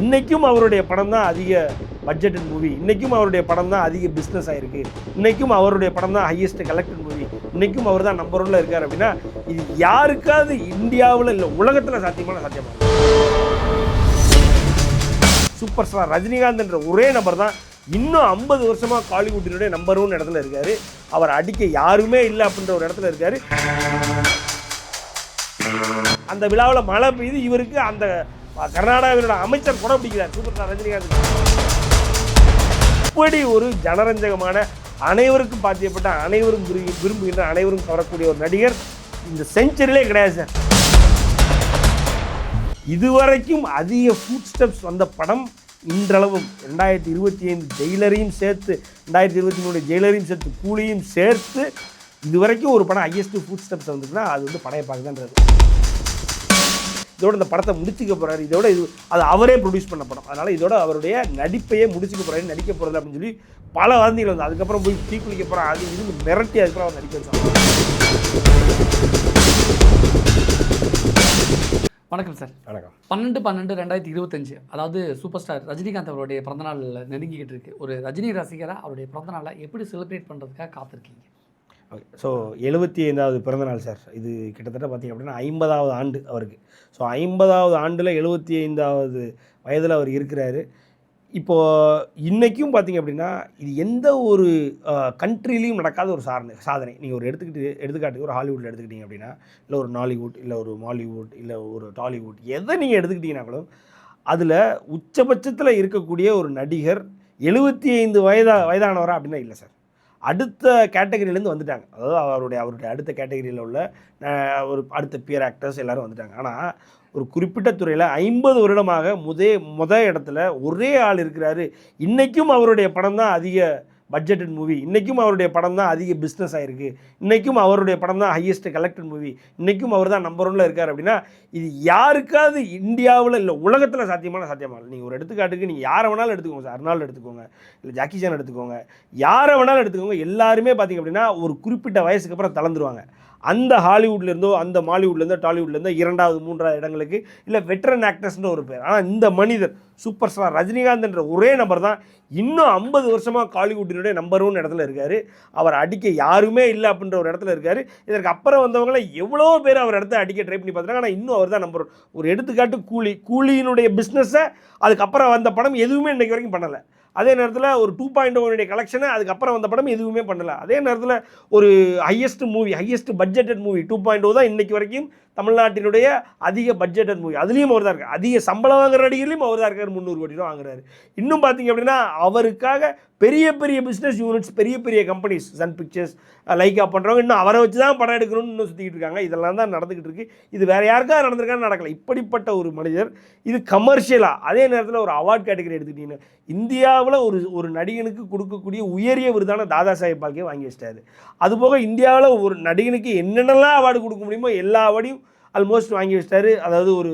இன்றைக்கும் அவருடைய படம் தான் அதிக பட்ஜெட்டட் மூவி இன்றைக்கும் அவருடைய படம் தான் அதிக பிஸ்னஸ் ஆகிருக்கு இன்னைக்கும் அவருடைய படம் தான் ஹையஸ்ட் கலெக்டட் மூவி இன்றைக்கும் அவர் தான் நம்பர் ஒன்ல இருக்கார் அப்படின்னா இது யாருக்காவது இந்தியாவில் இல்லை உலகத்தில் சாத்தியமான சாத்தியமாக சூப்பர் ஸ்டார் ரஜினிகாந்த் என்ற ஒரே நபர் தான் இன்னும் ஐம்பது வருஷமா காலிவுட்டினுடைய நம்பர் ஒன் இடத்துல இருக்கார். அவர் அடிக்க யாருமே இல்லை அப்படின்ற ஒரு இடத்துல இருக்கார். அந்த விழாவில் மழை பெய்து இவருக்கு அந்த கர்நாடகாவினோட அமைச்சர் கூட பிடிக்கிறார் சூப்பர் ஸ்டார் ரஜினிகாந்த். இப்படி ஒரு ஜனரஞ்சகமான அனைவருக்கும் பாத்தியப்பட்ட அனைவரும் விரும்பி- விரும்புகின்ற அனைவரும் கவரக்கூடிய ஒரு நடிகர் இந்த செஞ்சுரியிலே கிடையாது சார். இதுவரைக்கும் அதிக ஃபுட் ஸ்டெப்ஸ் வந்த படம் இன்றளவும் ரெண்டாயிரத்தி இருபத்தி ஐந்து ஜெயிலரையும் சேர்த்து ரெண்டாயிரத்தி இருபத்தி மூணு ஜெயிலரையும் சேர்த்து கூலியும் சேர்த்து இதுவரைக்கும் ஒரு படம் ஹையஸ்ட் ஃபுட் ஸ்டெப்ஸ் வந்துச்சுன்னா அது வந்து படையப்பாக்கு தான்றது இதோட இந்த படத்தை முடிச்சுக்க போறாரு. இதோட இது அது அவரே ப்ரொடியூஸ் பண்ண படம். அதனால இதோட அவருடைய நடிப்பையே முடிச்சுக்க போறாரு நடிக்க போறது அப்படின்னு சொல்லி பல வதந்திகள் வந்து அதுக்கப்புறம் போய் தீ குளிக்க போறான் அது இது மிரட்டி அதுக்கப்புறம் அவர் நடிக்க வச்சாங்க. வணக்கம் சார். வணக்கம். பன்னெண்டு பன்னெண்டு ரெண்டாயிரத்தி இருபத்தஞ்சு அதாவது சூப்பர் ஸ்டார் ரஜினிகாந்த் அவருடைய பிறந்தநாள் நெருங்கிக்கிட்டு இருக்கு. ஒரு ரஜினி ரசிகராக அவருடைய பிறந்தநாளை எப்படி செலிப்ரேட் பண்ணுறதுக்காக காத்திருக்கீங்க? ஓகே ஸோ எழுபத்தி ஐந்தாவது பிறந்தநாள் சார் இது கிட்டத்தட்ட பார்த்தீங்க அப்படின்னா ஐம்பதாவது ஆண்டு அவருக்கு. ஸோ ஐம்பதாவது ஆண்டில் எழுபத்தி ஐந்தாவது வயதில் அவர் இருக்கிறாரு. இப்போது இன்றைக்கும் பார்த்தீங்க அப்படின்னா இது எந்த ஒரு கண்ட்ரிலையும் நடக்காத ஒரு சாதனை சாதனை. நீங்கள் ஒரு எடுத்துக்கிட்டு எடுத்துக்காட்டுக்கு ஒரு ஹாலிவுட்டில் எடுத்துக்கிட்டீங்க அப்படின்னா இல்லை ஒரு நாலிவுட் இல்லை ஒரு மாலிவுட் இல்லை ஒரு டாலிவுட் எதை நீங்கள் எடுத்துக்கிட்டீங்கன்னா கூட அதில் உச்சபட்சத்தில் இருக்கக்கூடிய ஒரு நடிகர் எழுபத்தி ஐந்து வயதா வயதானவரா அப்படின்னா இல்லை சார் அடுத்த கேட்டகரியிலேருந்து வந்துட்டாங்க. அதாவது அவருடைய அவருடைய அடுத்த கேட்டகரியில் உள்ள ஒரு அடுத்த பியர் ஆக்டர்ஸ் எல்லாரும் வந்துட்டாங்க. ஆனால் ஒரு குறிப்பிட்ட துறையில் ஐம்பது வருடமாக முதே முத இடத்துல ஒரே ஆள் இருக்கிறாரு. இன்றைக்கும் அவருடைய படம் தான் அதிக பட்ஜெட்டட் மூவி இன்றைக்கும் அவருடைய படம் தான் அதிக பிஸ்னஸ் ஆகிருக்கு இன்றைக்கும் அவருடைய படம் தான் ஹையஸ்ட் கலெக்டட் மூவி இன்றைக்கும் அவர் தான் நம்பர் ஒன்ல இருக்கார் அப்படின்னா இது யாருக்காவது இந்தியாவில் இல்லை உலகத்தில் சாத்தியமான சாத்தியமா நீங்கள் ஒரு எடுத்துக்காட்டுக்கு நீங்கள் யாரை வேணாலும் எடுத்துக்கோங்க சார். அர்னால் எடுத்துக்கோங்க. இல்லை ஜாக்கி சான் எடுத்துக்கோங்க. யாரை வேணாலும் எடுத்துக்கோங்க. எல்லாருமே பார்த்தீங்க அப்படின்னா ஒரு குறிப்பிட்ட வயசுக்கு அப்புறம் தளர்ந்துருவாங்க. அந்த ஹாலிவுட்லேருந்தோ அந்த மாலிவுட்லேருந்தோ டாலிவுட்லேருந்தோ இரண்டாவது மூன்றாவது இடங்களுக்கு இல்லை வெட்டரன் ஆக்டர்ஸ்னு ஒரு பேர். ஆனால் இந்த மனிதர் சூப்பர் ஸ்டார் ரஜினிகாந்த்ன்ற ஒரே நபர் தான் இன்னும் ஐம்பது வருஷமாக காலிவுட்டினுடைய நம்பர் ஒன் இடத்துல இருக்கார். அவர் அடிக்க யாருமே இல்லை அப்படின்ற ஒரு இடத்துல இருக்கார். இதற்கு அப்புறம் வந்தவங்கள எவ்வளோ பேர் அவர் இடத்த அடிக்க ட்ரை பண்ணி பார்த்துருக்காங்க. ஆனால் இன்னும் அவர் தான் நம்பர் ஒன் ஒரு எடுத்துக்காட்டு கூலி கூலியினுடைய பிஸ்னஸை அதுக்கப்புறம் வந்த படம் எதுவுமே இன்றைக்கு வரைக்கும் பண்ணலை. அதே நேரத்தில் ஒரு டூ பாயிண்ட் ஒனுடைய கலெக்ஷனை அதுக்கப்புறம் வந்த படம் எதுவுமே பண்ணல. அதே நேரத்தில் ஒரு highest movie highest budgeted movie two point தான் இன்றைக்கு வரைக்கும் தமிழ்நாட்டினுடைய அதிக பட்ஜெட் மூவி அதுலேயும் அவர் தான் இருக்கார். அதிக சம்பளம் வாங்குற நடிகர்லையும் அவர் தான் இருக்கார். முந்நூறு கோடி ரூபா வாங்குறாரு. இன்னும் பார்த்தீங்க அப்படின்னா அவருக்காக பெரிய பெரிய பிஸ்னஸ் யூனிட்ஸ் பெரிய பெரிய கம்பெனிஸ் சன் பிக்சர்ஸ் லைக்கா பண்ணுறவங்க இன்னும் அவரை வச்சு தான் படம் எடுக்கணும்னு இன்னும் சுற்றிக்கிட்டு இருக்காங்க. இதெல்லாம் தான் நடந்துக்கிட்டு இருக்கு. இது வேறு யாருக்காக நடந்திருக்கான்னு நடக்கல. இப்படிப்பட்ட ஒரு மனிதர் இது கமர்ஷியலாக அதே நேரத்தில் ஒரு அவார்ட் கேட்டகரி எடுத்துக்கிட்டீங்கன்னா இந்தியாவில் ஒரு ஒரு நடிகனுக்கு கொடுக்கக்கூடிய உயரிய விருதான தாதா சாஹேப் பால்கே வாங்கி வச்சிட்டாரு. அதுபோக இந்தியாவில் ஒரு நடிகனுக்கு என்னென்னலாம் அவார்டு கொடுக்க முடியுமோ எல்லா அவார்டையும் ஆல்மோஸ்ட் வாங்கி வச்சிட்டாரு. அதாவது ஒரு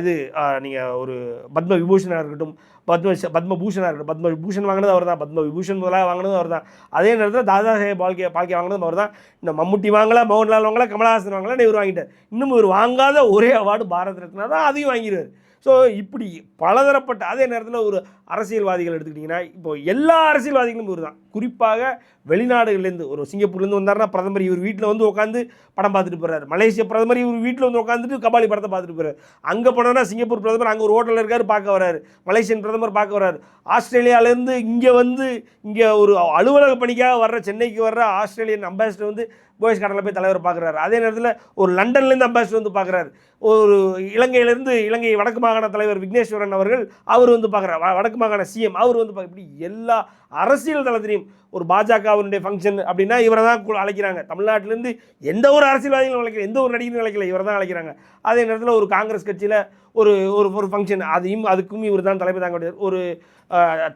இது நீங்கள் ஒரு பத்ம விபூஷனாக இருக்கட்டும் பத்ம பத்மபூஷணாக இருக்கட்டும் பத்ம விபூஷன் வாங்கினது அவர் தான் பத்ம விபூஷன் முதலாக வாங்கினது அவர் தான் அதே நேரத்தில் தாதா சாஹேப் பால்கே பால்கே வாங்கினதும் அவர் தான் இந்த மம்முட்டி வாங்கல மோகன்லால் வாங்கல கமலஹாசன் வாங்கலாம் இவர் வாங்கிட்டார். இன்னும் இவர் வாங்காத ஒரே அவார்டு பாரத் ரத்னா தான் அதையும் வாங்கிடுவார். ஸோ இப்படி பலதரப்பட்ட அதே நேரத்தில் ஒரு அரசியல்வாதிகள் எடுத்துக்கிட்டிங்கன்னா இப்போ எல்லா அரசியல்வாதிகளும் இவர் தான் குறிப்பாக வெளிநாடுகள்லேருந்து ஒரு சிங்கப்பூர்லேருந்து வந்தாருன்னா பிரதமர் இவர் வீட்டில் வந்து உட்காந்து படம் பார்த்துட்டு போகிறார் மலேசிய பிரதமர் இவர் வீட்டில் வந்து உட்காந்துட்டு கபாலி படத்தை பார்த்துட்டு போகிறார் அங்கே போனோன்னா சிங்கப்பூர் பிரதமர் அங்கே ஒரு ஹோட்டலில் இருக்கார் பார்க்க வர்றாரு மலேசியன் பிரதமர் பார்க்க வர்றாரு ஆஸ்திரேலியாவிலேருந்து இங்கே வந்து இங்கே ஒரு அலுவலக பணிக்காக வர்ற சென்னைக்கு வர்ற ஆஸ்திரேலியன் அம்பாசிடர் வந்து போயஸ் கடலில் போய் தலைவர் பார்க்குறாரு. அதே நேரத்தில் ஒரு லண்டன்லேருந்து அம்பாசிடர் வந்து பார்க்குறாரு. ஒரு இலங்கையிலேருந்து இலங்கை வடக்கு மாகாண தலைவர் விக்னேஸ்வரன் அவர்கள் அவர் வந்து பார்க்குறாரு. வடக்கு மாகாண சிஎம் அவர் வந்து பார்க்க இப்படி எல்லா அரசியல் தளத்திலையும் ஒரு பாஜகவினுடைய ஃபங்க்ஷன் அப்படின்னா இவரை தான் அழைக்கிறாங்க. தமிழ்நாட்டிலேருந்து எந்த ஒரு அரசியல்வாதிகளும் அழைக்கல எந்த ஒரு நடிகரும் அழைக்கல இவரை தான் அழைக்கிறாங்க. அதே நேரத்தில் ஒரு காங்கிரஸ் கட்சியில் ஒரு ஒரு ஒரு ஃபங்க்ஷன் அதையும் அதுக்கும் இவர் தான் தலைமை தாங்க ஒரு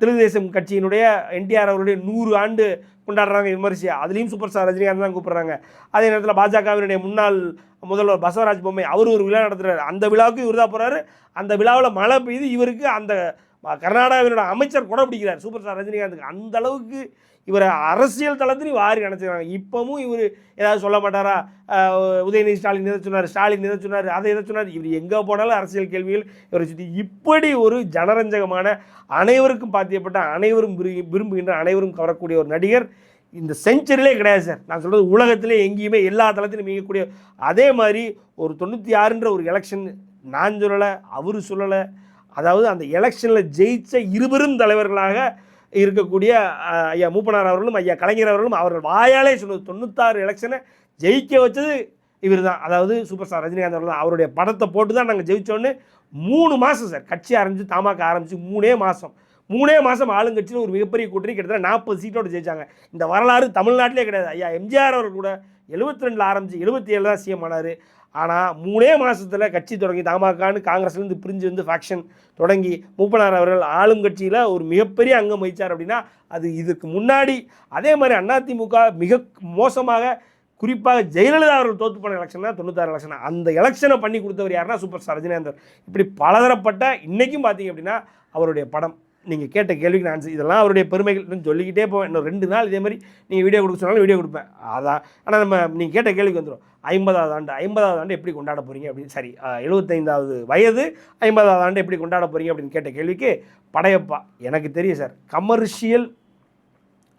தெலுங்கு தேசம் கட்சியினுடைய என்டிஆர் அவருடைய நூறு ஆண்டு கொண்டாடுறாங்க விமர்சையாக அதுலேயும் சூப்பர் ஸ்டார் ரஜினிகாந்த் தான் கூப்பிட்றாங்க. அதே நேரத்தில் பாஜகவினுடைய முன்னாள் முதல்வர் பசவராஜ் பொம்மை அவர் ஒரு விழா நடத்துகிறார் அந்த விழாவுக்கு இவர் தான் போகிறாரு அந்த விழாவில் மழை பெய்து இவருக்கு அந்த கர்நாடகாவினோட அமைச்சர் கூட பிடிக்கிறார் சூப்பர் ஸ்டார் ரஜினிகாந்துக்கு. அந்த அளவுக்கு இவரை அரசியல் தளத்திலையும் வாரி நினச்சிக்கிறாங்க. இப்போவும் இவர் ஏதாவது சொல்ல மாட்டாரா? உதயநிதி ஸ்டாலின் இதை சொன்னார் ஸ்டாலின் இதை சொன்னார் அதை இதை சொன்னார். இவர் எங்கே போனாலும் அரசியல் கேள்விகள் இவரை சுற்றி இப்படி ஒரு ஜனரஞ்சகமான அனைவருக்கும் பாத்தியப்பட்ட அனைவரும் விரு- விரும்புகின்ற அனைவரும் கவரக்கூடிய ஒரு நடிகர் இந்த செஞ்சுரியிலே கிடையாது சார். நான் சொல்கிறது உலகத்திலே எங்கேயுமே எல்லா தளத்திலும் மிகக்கூடிய அதே மாதிரி ஒரு தொண்ணூற்றி ஆறுன்ற ஒரு எலெக்ஷன் நான் சொல்லலை அவர் சொல்லலை. அதாவது அந்த எலெக்ஷனில் ஜெயிச்ச இருவரும் தலைவர்களாக இருக்கக்கூடிய ஐயா மூப்பனார் அவர்களும் ஐயா கலைஞர் அவர்களும் அவர்கள் வாயாலே சொன்னது தொண்ணூத்தாறு எலெக்ஷனை ஜெயிக்க வச்சது இவர் தான் அதாவது சூப்பர் ஸ்டார் ரஜினிகாந்த் அவர்கள் தான் அவருடைய படத்தை போட்டு தான் நாங்கள் ஜெயித்தோன்னு மூணு மாதம் சார். கட்சி ஆரம்பித்து தாமாக்க ஆரம்பித்து மூணே மாதம் மூணே மாதம் ஆளுங்கட்சியில் ஒரு மிகப்பெரிய கூட்டணி கிட்டத்தட்ட நாற்பது சீட்டோடு ஜெயிச்சாங்க. இந்த வரலாறு தமிழ்நாட்டிலே கிடையாது. ஐயா எம்ஜிஆர் அவர் கூட எழுபத்தி ரெண்டில் ஆரம்பித்து எழுபத்தி ஏழு தான் சிஎம் ஆனார். ஆனால் மூணே மாதத்தில் கட்சி தொடங்கி தமாகான்னு காங்கிரஸ்லேருந்து பிரிஞ்சு வந்து ஃபேக்ஷன் தொடங்கி மூப்பனார் அவர்கள் ஆளும் கட்சியில் ஒரு மிகப்பெரிய அங்கம் வகித்தார் அப்படின்னா அது இதுக்கு முன்னாடி. அதே மாதிரி அதிமுக மிக மோசமாக குறிப்பாக ஜெயலலிதா அவர்கள் தோத்து போன எலெக்ஷன்னா தொண்ணூத்தாறு எலெக்ஷன் அந்த எலெக்ஷனை பண்ணி கொடுத்தவர் யாருன்னா சூப்பர் ஸ்டார் ரஜினேந்தர் இப்படி பலதரப்பட்ட இன்றைக்கும் பார்த்தீங்க அப்படின்னா அவருடைய படம். நீங்கள் கேட்ட கேள்விக்கு நான் இதெல்லாம் அவருடைய பெருமைகள் சொல்லிக்கிட்டே போவேன். இன்னும் ரெண்டு நாள் இதே மாதிரி நீங்கள் வீடியோ கொடுக்க சொன்னாலும் வீடியோ கொடுப்பேன். அதான் ஆனால் நம்ம நீங்கள் கேட்ட கேள்விக்கு வந்துடும் ஐம்பதாவது ஆண்டு ஐம்பதாவது ஆண்டு எப்படி கொண்டாட போகிறீங்க அப்படின்னு சரி எழுபத்தைந்தாவது வயது ஐம்பதாவது ஆண்டு எப்படி கொண்டாட போகிறீங்க அப்படின்னு கேட்ட கேள்விக்கு படையப்பா எனக்கு தெரியும் சார் கமர்ஷியல்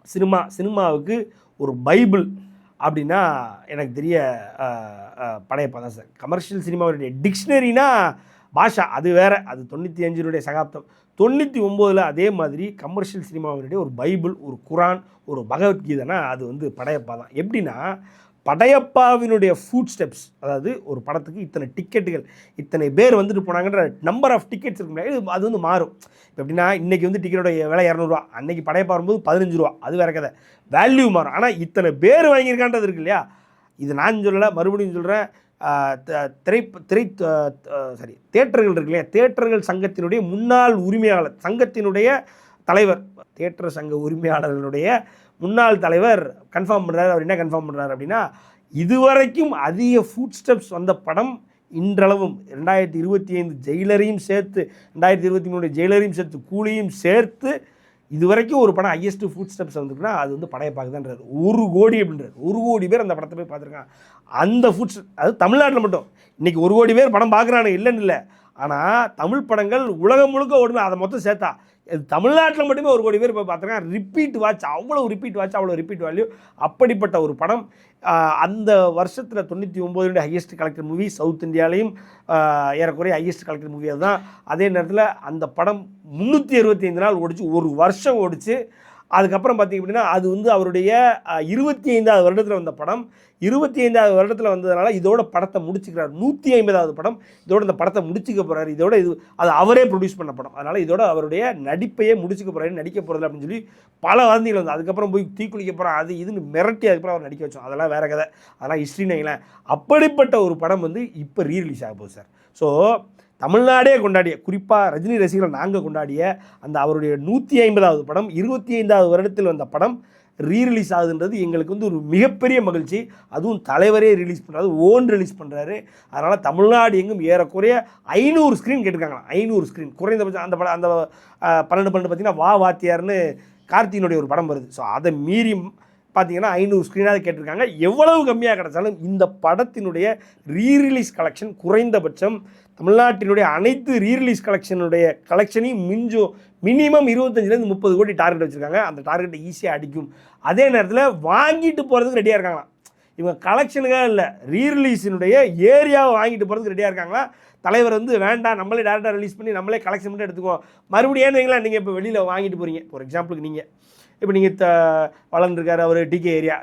சினிமா சினிமாவுக்கு ஒரு பைபிள் அப்படின்னா எனக்கு தெரிய படையப்பா தான் சார் கமர்ஷியல் சினிமாவுடைய டிக்ஷனரினா பாஷா அது வேற. அது தொண்ணூற்றி அஞ்சினுடைய சகாப்தம். தொண்ணூற்றி ஒம்போதில் அதே மாதிரி கமர்ஷியல் சினிமாவினுடைய ஒரு பைபிள் ஒரு குரான் ஒரு பகவத்கீதைனா அது வந்து படையப்பா தான். எப்படின்னா படையப்பாவினுடைய ஃபுட் ஸ்டெப்ஸ் அதாவது ஒரு படத்துக்கு இத்தனை டிக்கெட்டுகள் இத்தனை பேர் வந்துட்டு போனாங்கன்ற நம்பர் ஆஃப் டிக்கெட்ஸ் இருக்கு முடியாது அது வந்து மாறும். எப்படின்னா இன்றைக்கி வந்து டிக்கெட்டோட விலை இரநூறுவா அன்றைக்கி படையப்பா வரும்போது பதினஞ்சு ரூபா அது வேற கதை. வேல்யூ மாறும். ஆனால் இத்தனை பேர் வாங்கியிருக்கான்றது இருக்கு இல்லையா? இது நான் சொல்லலை மறுபடியும் சொல்கிறேன் திரை திரை சாரி தேட்டர்கள் இருக்கு இல்லையா? தேட்டர்கள் சங்கத்தினுடைய முன்னாள் உரிமையாளர் சங்கத்தினுடைய தலைவர் தேட்டர் சங்க உரிமையாளர்களுடைய முன்னாள் தலைவர் கன்ஃபார்ம் பண்ணுறாரு அவர் என்ன கன்ஃபார்ம் பண்ணுறாரு அப்படின்னா இதுவரைக்கும் அதிக ஃபுட் ஸ்டெப்ஸ் வந்த படம் இன்றளவும் ரெண்டாயிரத்தி இருபத்தி ஐந்து ஜெயிலரையும் சேர்த்து ரெண்டாயிரத்தி இருபத்தி மூணு ஜெயிலரையும் சேர்த்து கூலியும் சேர்த்து இது வரைக்கும் ஒரு படம் ஹையஸ்ட் ஃபுட் ஸ்டெப்ஸ் வந்துருக்குன்னா அது வந்து படையப்பாக்குதான்றாரு. ஒரு கோடி அப்படின்றாரு. ஒரு கோடி பேர் அந்த படத்தை போய் பார்த்துருக்கான். அந்த ஃபுட்ஸ் அது தமிழ்நாட்டில் மட்டும். இன்றைக்கி ஒரு கோடி பேர் படம் பார்க்குறானு இல்லைன்னு இல்லை. ஆனால் தமிழ் படங்கள் உலகம் முழுக்க ஓடுமே அதை மொத்தம் சேர்த்தா. தமிழ்நாட்டில் மட்டுமே ஒரு கோடி பேர் போய் பார்த்துருக்காங்க ரிப்பீட் வாட்ச் அவ்வளோ ரிப்பீட் வாட்ச் அவ்வளோ ரிப்பீட் வேல்யூ அப்படிப்பட்ட ஒரு படம். அந்த வருஷத்தில் தொண்ணூற்றி ஒம்போதுடைய ஹையஸ்ட் கலெக்டர் மூவி சவுத் இந்தியாலையும் ஏறக்குறைய ஹையஸ்ட் கலெக்டர் மூவி அதுதான். அதே நேரத்தில் அந்த படம் முந்நூற்றி அறுபத்தி ஐந்து நாள் ஓடிச்சு ஒரு வருஷம் ஓடிச்சு. அதுக்கப்புறம் பார்த்தீங்க அப்படின்னா அது வந்து அவருடைய இருபத்தி ஐந்தாவது வருடத்தில் வந்த படம். இருபத்தி ஐந்தாவது வருடத்தில் வந்ததுனால இதோட படத்தை முடிச்சுக்கிறார். நூற்றி ஐம்பதாவது படம். இதோட இந்த படத்தை முடிச்சுக்க போகிறார் இதோட இது அது அவரே ப்ரொடியூஸ் பண்ண படம். அதனால் இதோட அவருடைய நடிப்பையே முடிச்சுக்க போகிறாரு நடிக்க போகிறது அப்படின்னு சொல்லி பல வதந்திகள் வந்து அதுக்கப்புறம் போய் தீக்குளிக்க போகிறான் அது இதுன்னு மிரட்டி அதுக்கப்புறம் அவர் நடிக்க வச்சோம். அதெல்லாம் வேறு கதை. அதெல்லாம் ஹிஸ்ட்ரின்னு வைங்களேன். அப்படிப்பட்ட ஒரு படம் வந்து இப்போ ரீரிலீஸ் ஆக போகுது சார் ஸோ தமிழ்நாடே கொண்டாடிய குறிப்பாக ரஜினி ரசிகர்கள் நாங்கள் கொண்டாடிய அந்த அவருடைய நூற்றி ஐம்பதாவது படம் இருபத்தி ஐந்தாவது வருடத்தில் வந்த படம் ரீரிலீஸ் ஆகுதுன்றது எங்களுக்கு வந்து ஒரு மிகப்பெரிய மகிழ்ச்சி. அதுவும் தலைவரே ரிலீஸ் பண்ணுறாரு ஓன் ரிலீஸ் பண்ணுறாரு அதனால் தமிழ்நாடு எங்கும் ஏறக்குறைய ஐநூறு ஸ்க்ரீன் கேட்டிருக்காங்களாம். ஐநூறு ஸ்க்ரீன் குறைந்தபட்சம் அந்த படம் அந்த பன்னெண்டு பன்னெண்டு பார்த்தீங்கன்னா வா வாத்தியார்னு கார்த்தியினுடைய ஒரு படம் வருது. ஸோ அதை மீறி பார்த்தீங்கன்னா ஐநூறு ஸ்க்ரீனாக கேட்டிருக்காங்க. எவ்வளவு கம்மியாக கிடைச்சாலும் இந்த படத்தினுடைய ரீரிலீஸ் கலெக்ஷன் குறைந்தபட்சம் தமிழ்நாட்டினுடைய அனைத்து ரீரிலீஸ் கலெக்ஷனுடைய கலெக்ஷனையும் மிஞ்சும் மினிமம் இருபத்தஞ்சிலேருந்து முப்பது கோடி டார்கெட் வச்சுருக்காங்க. அந்த டார்கெட்டை ஈஸியாக அடிக்கும். அதே நேரத்தில் வாங்கிட்டு போகிறதுக்கு ரெடியாக இருக்காங்களாம். இவங்க கலெக்ஷனுக்காக இல்லை ரீரிலீஸினுடைய ஏரியாவை வாங்கிட்டு போகிறதுக்கு ரெடியாக இருக்காங்களா? தலைவர் வந்து வேண்டாம் நம்மளே டேரெக்டாக ரிலீஸ் பண்ணி நம்மளே கலெக்ஷன் மட்டும் எடுத்துக்குவோம். மறுபடியும் ஏன்னு நீங்கள் இப்போ வெளியில் வாங்கிட்டு போகிறீங்க ஃபார் எக்ஸாம்பிளுக்கு நீங்கள் இப்போ நீங்கள் த வளர்ந்துருக்காரு அவர் டிகே ஏரியா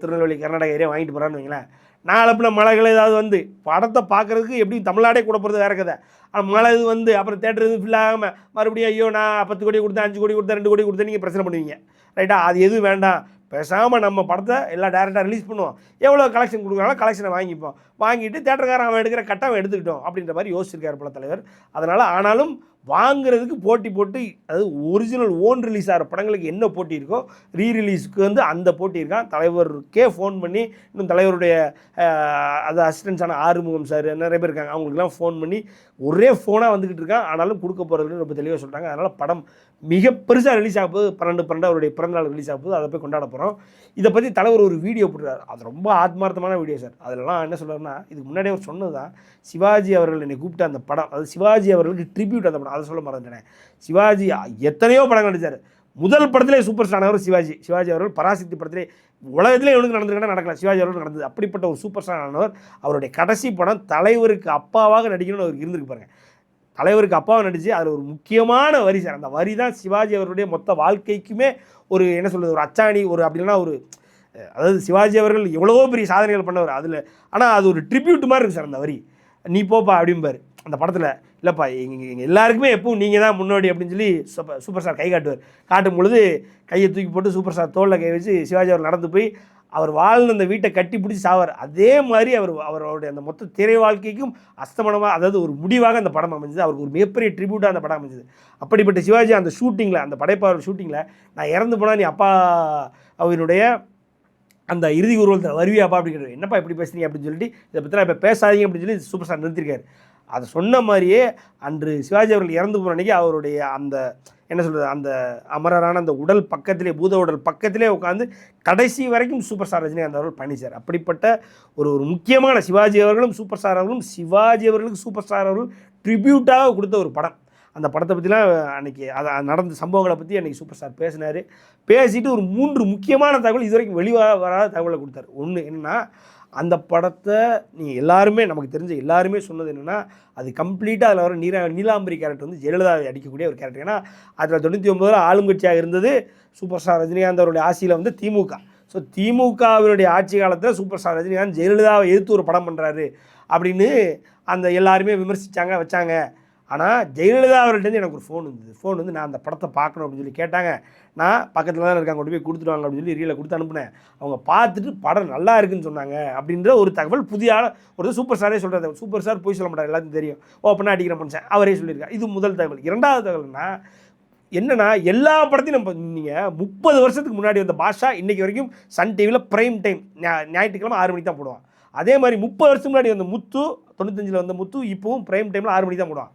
திருநெல்வேலி கர்நாடகா ஏரியா வாங்கிட்டு போகிறான்னு வைங்களேன். நாளப்பின மலைகள் ஏதாவது வந்து படத்தை பார்க்குறதுக்கு எப்படியும் தமிழ்நாடே கூட போகிறது வேற கதை. ஆனால் மழை இது வந்து அப்புறம் தேட்டர் இது ஃபில் ஆகாமல் மறுபடியும் ஐயோ நான் பத்து கோடி கொடுத்தேன் அஞ்சு கோடி கொடுத்தேன் ரெண்டு கோடி கொடுத்தேன் நீங்கள் பிரச்சனை பண்ணுவீங்க. ரைட்டா அது எதுவும் வேண்டாம். பேசாமல் நம்ம படத்தை எல்லாம் டேரெக்டாக ரிலீஸ் பண்ணுவோம். எவ்வளோ கலெக்ஷன் கொடுக்குறாங்களோ கலெக்ஷனை வாங்கிப்போம். வாங்கிட்டு தேட்டருக்காரன் அவன் எடுக்கிற கட்டம் எடுத்துக்கிட்டோம் அப்படின்ற மாதிரி யோசிச்சிருக்காரு பல தலைவர் அதனால் ஆனாலும் வாங்குறதுக்கு போட்டி போட்டு அதாவது ஒரிஜினல் ஓன் ரிலீஸ் ஆகிற படங்களுக்கு என்ன போட்டி இருக்கோ ரீ ரிலீஸ்க்கு வந்து அந்த போட்டி இருக்கான். தலைவருக்கே ஃபோன் பண்ணி இன்னும் தலைவருடைய அது அசிஸ்டன்ஸான ஆறுமுகம் சார் நிறைய பேர் இருக்காங்க. அவங்களுக்குலாம் ஃபோன் பண்ணி ஒரே ஃபோனாக வந்துக்கிட்டு இருக்கான். ஆனாலும் கொடுக்க போகிறதுன்னு ரொம்ப தெளிவாக சொல்கிறாங்க அதனால் படம் மிக பெருசாக ரிலீஸ் ஆக போது பன்னெண்டு பன்னெண்டு அவருடைய பிறந்தநாள் ரிலீஸ் ஆக போது அதை போய் கொண்டாட போகிறோம் இதை பற்றி தலைவர் ஒரு வீடியோ போட்டுறாரு அது ரொம்ப ஆத்மார்த்தமான வீடியோ சார் அதெல்லாம் என்ன சொல்கிறாருன்னா இதுக்கு முன்னாடியே அவர் சொன்னது தான் சிவாஜி அவர்கள் என்னை கூப்பிட்ட அந்த படம் அது சிவாஜி அவர்களுக்கு ட்ரிபியூட் அந்த படம். அதை சொல்ல மறந்துட்டேன். சிவாஜி எத்தனையோ படம் நடித்தார் முதல் படத்திலே சூப்பர் ஸ்டார் ஆனவர் சிவாஜி. சிவாஜி அவர்கள் பராசக்தி படத்திலே உலகத்திலே எவனுக்கு நடந்திருக்கா நடக்கலாம் சிவாஜி அவர்கள் நடந்தது அப்படிப்பட்ட ஒரு சூப்பர் ஸ்டார் ஆனவர் அவருடைய கடைசி படம் தலைவருக்கு அப்பாவாக நடிக்கணும்னு அவருக்கு இருந்திருக்கு பாருங்க. தலைவருக்கு அப்பாவை நடித்து அதில் ஒரு முக்கியமான வரி சார். அந்த வரி தான் சிவாஜி அவருடைய மொத்த வாழ்க்கைக்குமே ஒரு என்ன சொல்கிறது ஒரு அச்சாணி ஒரு அப்படின்னா ஒரு அதாவது சிவாஜி அவர்கள் எவ்வளவோ பெரிய சாதனைகள் பண்ணவர் அதில். ஆனால் அது ஒரு ட்ரிபியூட் மாதிரி இருக்கு சார் அந்த வரி. நீ போப்பா அப்படிம்பாரு. அந்த படத்தில் இல்லைப்பா எங்கள் எங்கள் எல்லாருக்குமே எப்பவும் நீங்கள் தான் முன்னோடி அப்படின்னு சொல்லி சூப்பர் சூப்பர் ஸ்டார் கை காட்டுவார். காட்டும் பொழுது கையை தூக்கி போட்டு சூப்பர் ஸ்டார் தோளில் கை வச்சு சிவாஜி அவர் நடந்து போய் அவர் வாழ்ந்த அந்த வீட்டை கட்டி பிடிச்சி சாவார். அதே மாதிரி அவர் அவருடைய அந்த மொத்த திரை வாழ்க்கைக்கும் அஸ்தமனமாக அதாவது ஒரு முடிவாக அந்த படம் அமைஞ்சது. அவருக்கு ஒரு மிகப்பெரிய ட்ரிபியூட்டாக அந்த படம் அமைஞ்சது. அப்படிப்பட்ட சிவாஜி அந்த ஷூட்டிங்கில் அந்த படைப்பாளர் ஷூட்டிங்கில் நான் இறந்து போனால் நீ அப்பா அவருடைய அந்த இறுதி ஊர்வலத்தில் வருவியாப்பா அப்படி என்னப்பா இப்படி பேசுறீங்க அப்படின்னு சொல்லிட்டு இதை பற்றி இப்போ பேசாதீங்க அப்படின்னு சொல்லி சூப்பர் ஸ்டார் நிறுத்திருக்காரு. அதை சொன்ன மாதிரியே அன்று சிவாஜி அவர்கள் இறந்து போன அன்னைக்கு அவருடைய அந்த என்ன சொல்கிறது அந்த அமரரான அந்த உடல் பக்கத்திலே பூத உடல் பக்கத்திலே உட்காந்து கடைசி வரைக்கும் சூப்பர் ஸ்டார் ரஜினிகாந்த் அவர்கள் பயணிச்சார் அப்படிப்பட்ட ஒரு ஒரு முக்கியமான சிவாஜி அவர்களும் சூப்பர் ஸ்டார் அவர்களும் சிவாஜி அவர்களுக்கு சூப்பர் ஸ்டார் அவர்கள் ட்ரிபியூட்டாக கொடுத்த ஒரு படம். அந்த படத்தை பற்றிலாம் அன்றைக்கி அதை நடந்த சம்பவங்களை பற்றி அன்றைக்கி சூப்பர் ஸ்டார் பேசினார். பேசிட்டு ஒரு மூன்று முக்கியமான தகவல் இது வரைக்கும் வெளிவா வராத தகவலை கொடுத்தாரு. ஒன்று என்னென்னா அந்த படத்தை நீங்கள் எல்லாருமே நமக்கு தெரிஞ்ச எல்லாருமே சொன்னது என்னென்னா அது கம்ப்ளீட்டாக அதில் வர நீரா நீலாம்பரி கேரக்டர் வந்து ஜெயலலிதாவை அடிக்கக்கூடிய ஒரு கேரக்டர் ஏன்னா அதில் தொண்ணூற்றி ஒம்பதில் ஆளுங்கட்சியாக இருந்தது சூப்பர் ஸ்டார் ரஜினிகாந்த் அவருடைய ஆட்சியில் வந்து திமுக. ஸோ திமுகவினுடைய ஆட்சி காலத்தில் சூப்பர் ஸ்டார் ரஜினிகாந்த் ஜெயலலிதாவை எதிர்த்து ஒரு படம் பண்ணுறாரு அப்படின்னு அந்த எல்லாருமே விமர்சித்தாங்க வச்சாங்க. ஆனால் ஜெயலலிதா அவர்கிட்ட எனக்கு ஒரு ஃபோன் வந்தது. ஃபோன் வந்து நான் அந்த படத்தை பார்க்கணும் அப்படின்னு சொல்லி கேட்டாங்க. நான் பக்கத்தில் தான் இருக்காங்க கொண்டு போய் கொடுத்துருவாங்க அப்படின்னு சொல்லி ரீலை கொடுத்து அனுப்புனேன். அவங்க பார்த்துட்டு படம் நல்லா இருக்குன்னு சொன்னாங்க அப்படின்ற ஒரு தகவல் புதிய ஒரு சூப்பர் ஸ்டாரே சொல்கிறது சூப்பர் ஸ்டார் போய் சொல்ல மாட்டார் எல்லாத்தையும் தெரியும். ஓப்பனாக அடிக்கிற மனுஷன். அவரே சொல்லியிருக்காரு இது முதல் தகவல். இரண்டாவது தகவல்னா என்னன்னா எல்லா படத்தையும் நம்ம நீங்கள் முப்பது வருஷத்துக்கு முன்னாடி வந்த பாஷா இன்றைக்கி வரைக்கும் சன் டிவியில் ப்ரைம் டைம் ஞாயிற்றுக்கிழமை ஆறு மணிக்கு தான் போடுவான். அதே மாதிரி முப்பது வருஷத்துக்கு முன்னாடி வந்த முத்து தொண்ணூத்தஞ்சில் வந்த முத்து இப்போவும் ப்ரைம் டைமில் ஆறு மணிக்கு தான் போடுவான்.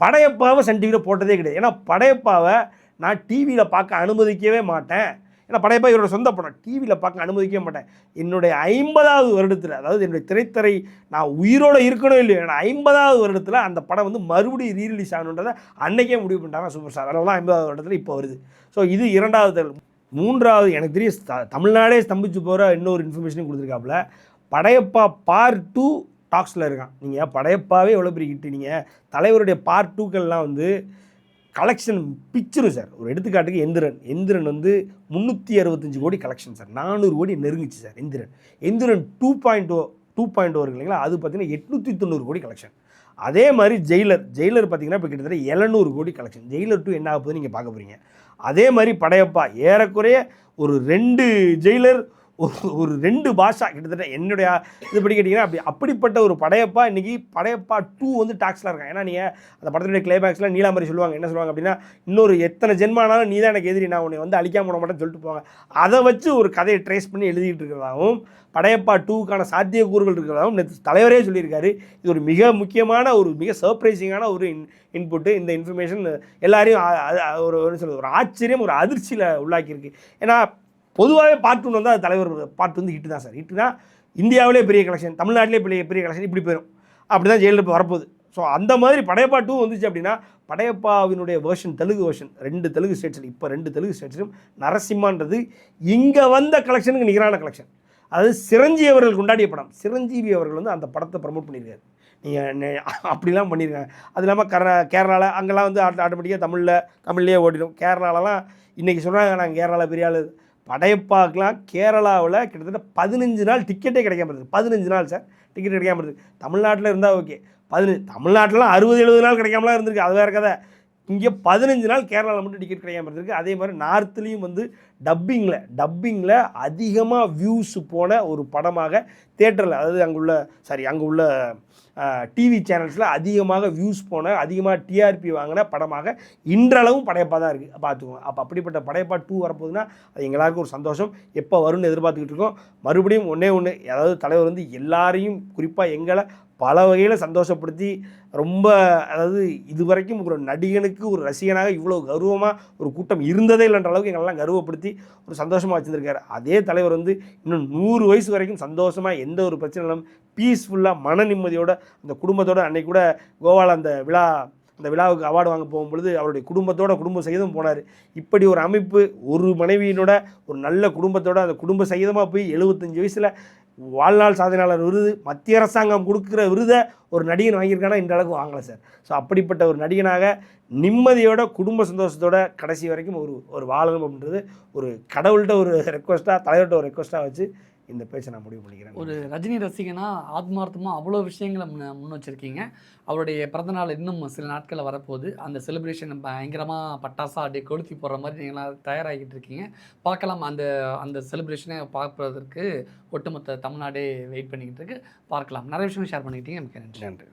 படையப்பாவை சன் டிவியில் போட்டதே கிடையாது. ஏன்னா படையப்பாவை நான் டிவியில் பார்க்க அனுமதிக்கவே மாட்டேன். ஏன்னா படையப்பா இவரோட சொந்த படம். டிவியில் பார்க்க அனுமதிக்கவே மாட்டேன். என்னுடைய ஐம்பதாவது வருடத்தில் அதாவது என்னுடைய திரைத்துறை நான் உயிரோடு இருக்கணும் இல்லையோ ஏன்னா ஐம்பதாவது வருடத்தில் அந்த படம் வந்து மறுபடியும் ரீரிலீஸ் ஆகணுன்றதை அன்றைக்கே முடிவு பண்ணிட்டாங்க சூப்பர் ஸ்டார். அதனால தான் ஐம்பதாவது வருடத்தில் இப்போ வருது. ஸோ இது இரண்டாவது தேர்தல் மூன்றாவது எனக்கு தெரியும் த- தமிழ்நாடே ஸ்தம்பிச்சு போகிற இன்னொரு இன்ஃபர்மேஷனும் கொடுத்துருக்காப்புல. படையப்பா பார்ட் டூ டாக்ஸில் இருக்கான். நீங்கள் படையப்பாவே எவ்வளோ பெரிய ஹிட்டு நீங்கள் தலைவருடைய பார்ட் டூக்கள்லாம் வந்து கலெக்ஷன் பிக்சரும் சார். ஒரு எடுத்துக்காட்டுக்கு எந்திரன். எந்திரன் வந்து முந்நூற்றி அறுபத்தஞ்சு கோடி கலெக்ஷன் சார். நானூறு கோடி நெருங்கிச்சு sir Enthiran. Enthiran two point O oh, two point O oh இருக்கு இல்லைங்களா அது பார்த்தீங்கன்னா எட்நூற்றி தொண்ணூறு கோடி கலெக்ஷன் அதே மாதிரி ஜெயிலர். ஜெயிலர் பார்த்தீங்கன்னா இப்போ கிட்டத்தட்ட எழுநூறு கோடி கலெக்ஷன் ஜெயிலர் டூ என்ன ஆகுதுன்னு நீங்கள் பார்க்க போகிறீங்க அதே மாதிரி படையப்பா. ஏறக்குறைய ஒரு ரெண்டு ஜெயிலர் ஒரு ரெண்டு பாஷா கிட்டத்தட்ட என்னுடைய இதுபடி கேட்டிங்கன்னா அப்படி அப்படிப்பட்ட ஒரு படையப்பா இன்றைக்கி படையப்பா டூ வந்து டாக்ஸில் இருக்காங்க ஏன்னா நீங்கள் அந்த படத்துடைய கிளைமேக்ஸில் நீலாமரி சொல்லுவாங்க. என்ன சொல்லுவாங்க அப்படின்னா இன்னொரு எத்தனை ஜென்மானாலும் நீ தான் எனக்கு எதிரி. நான் உன்னை வந்து அழிக்காம விட மாட்டேன்னு சொல்லிட்டு போவாங்க. அதை வச்சு ஒரு கதையை ட்ரேஸ் பண்ணி எழுதிட்டு இருக்கிறதாகவும் படையப்பா டூக்கான சாத்தியக்கூறுகள் இருக்கிறதாகவும் நேற்று தலைவரே சொல்லியிருக்காரு. இது ஒரு மிக முக்கியமான ஒரு மிக சர்ப்ரைசிங்கான ஒரு இன் இன்புட்டு இந்த இன்ஃபர்மேஷன் எல்லாரையும் ஒரு என்ன ஒரு ஆச்சரியம் ஒரு அதிர்ச்சியில் உள்ளாக்கியிருக்கு. ஏன்னா பொதுவாகவே பார்ட் ஒன்று வந்து அது தலைவர் பார்ட் வந்து ஹிட்டு தான் சார் ஹிட்டு தான் இந்தியாவிலே பெரிய கலெக்ஷன் தமிழ்நாட்டிலே பெரிய பெரிய கலெக்ஷன் இப்படி போயிடும் அப்படி தான் ஜெயிலில் இப்போ வரப்போகுது. ஸோ அந்த மாதிரி படையப்பா டூ வந்துச்சு அப்படின்னா படையப்பாவினுடைய வேர்ஷன் தெலுங்கு வேர்ஷன் ரெண்டு தெலுங்கு ஸ்டேட்ஸில் இப்போ ரெண்டு தெலுங்கு ஸ்டேட்ஸிலும் நரசிம்மான்றது இங்கே வந்த கலெக்ஷனுக்கு நிகரான கலெக்ஷன் அதாவது சிரஞ்சீவி அவர்கள் கொண்டாடிய படம். சிரஞ்சீவி அவர்கள் வந்து அந்த படத்தை ப்ரமோட் பண்ணியிருக்காரு. நீங்கள் அப்படிலாம் பண்ணியிருக்காங்க அது இல்லாமல் கர கேரளாவில் அங்கெல்லாம் வந்து ஆட்டோமேட்டிக்காக தமிழில் தமிழ்லேயே ஓடிடும். கேரளாலலாம் இன்றைக்கி சொல்கிறாங்க நாங்கள் கேரளாவில் பெரிய ஆள் படையப்பாக்கெலாம் கேரளாவில் கிட்டத்தட்ட பதினஞ்சு நாள் டிக்கெட்டே கிடைக்காம இருக்குது பதினஞ்சு நாள் சார் டிக்கெட் கிடைக்காம இருக்குது தமிழ்நாட்டில் இருந்தால் ஓகே பதினஞ்சு தமிழ்நாட்டிலாம் அறுபது எழுபது நாள் கிடைக்காமலாம் இருந்திருக்கு. அது வேறு கதை. இங்கே பதினஞ்சு நாள் கேரளாவில் மட்டும் டிக்கெட் கிடைக்காம இருந்திருக்கு. அதே மாதிரி நார்த்லேயும் வந்து டப்பிங்கில் டப்பிங்கில் அதிகமாக வியூஸ் போன ஒரு படமாக தேட்டரில் அதாவது அங்குள்ள சாரி அங்கே உள்ள டிவி சேனல்ஸில் அதிகமாக வியூஸ் போன அதிகமாக டிஆர்பி வாங்கின படமாக இன்றளவும் படையப்பா தான் இருக்குது பார்த்துக்கோங்க. அப்போ அப்படிப்பட்ட படையப்பா டூ வரப்போகுதுன்னா அது எங்களாருக்கும் ஒரு சந்தோஷம். எப்போ வரும்னு எதிர்பார்த்துக்கிட்டு இருக்கோம். மறுபடியும் ஒன்றே ஒன்று அதாவது தலைவர் வந்து எல்லாரையும் குறிப்பாக எங்களை பல வகையில் சந்தோஷப்படுத்தி ரொம்ப அதாவது இது வரைக்கும் ஒரு நடிகனுக்கு ஒரு ரசிகனாக இவ்வளோ கர்வமாக ஒரு கூட்டம் இருந்ததே இல்லைன்ற அளவுக்கு எங்களெல்லாம் கர்வப்படுத்தி ஒரு சந்தோஷமாக வச்சுருக்காரு அதே தலைவர் வந்து இன்னும் நூறு வயசு வரைக்கும் சந்தோஷமாக எந்த ஒரு பிரச்சனை இல்லாமல் பீஸ்ஃபுல்லாக மன நிம்மதியோட அந்த குடும்பத்தோட அன்னைக்கு கூட கோவாவில் அந்த விழா அந்த விழாவுக்கு அவார்டு வாங்க போகும்பொழுது அவருடைய குடும்பத்தோட குடும்ப சகிதம் போனார். இப்படி ஒரு அமைப்பு ஒரு மனைவியினோட ஒரு நல்ல குடும்பத்தோட அந்த குடும்ப சகிதமாக போய் எழுபத்தஞ்சு வயசில் வாழ்நாள் சாதனையாளர் விருது மத்திய அரசாங்கம் கொடுக்குற விருதை ஒரு நடிகன் வாங்கியிருக்கானா? இந்த அளவுக்கு வாங்கலை சார். ஸோ அப்படிப்பட்ட ஒரு நடிகனாக நிம்மதியோட குடும்ப சந்தோஷத்தோட கடைசி வரைக்கும் ஒரு ஒரு வாழணும் அப்படின்றது ஒரு கடவுள்கிட்ட ஒரு ரெக்வஸ்ட்டாக தலைவர்கிட்ட ஒரு ரெக்வஸ்ட்டாக வச்சு இந்த பேச்சை நான் முடிவு பண்ணிக்கிறேன். ஒரு ரஜினி ரசிகனா ஆத்மார்த்தமாக அவ்வளோ விஷயங்களை முன்ன முன் வச்சுருக்கீங்க. அவருடைய பிறந்தநாள் இன்னும் சில நாட்களில் வரப்போகுது. அந்த செலிப்ரேஷன் பயங்கரமாக பட்டாசா அப்படியே கொளுத்தி போடுற மாதிரி நீங்களாம் தயாராகிட்டு இருக்கீங்க. பார்க்கலாம். அந்த அந்த செலிப்ரேஷனை பார்ப்பதற்கு ஒட்டுமொத்த தமிழ்நாடே வெயிட் பண்ணிக்கிட்டு இருக்கு. பார்க்கலாம். நிறைய விஷயம் ஷேர் பண்ணிக்கிட்டீங்க. மிக்க நன்றி. நன்றி.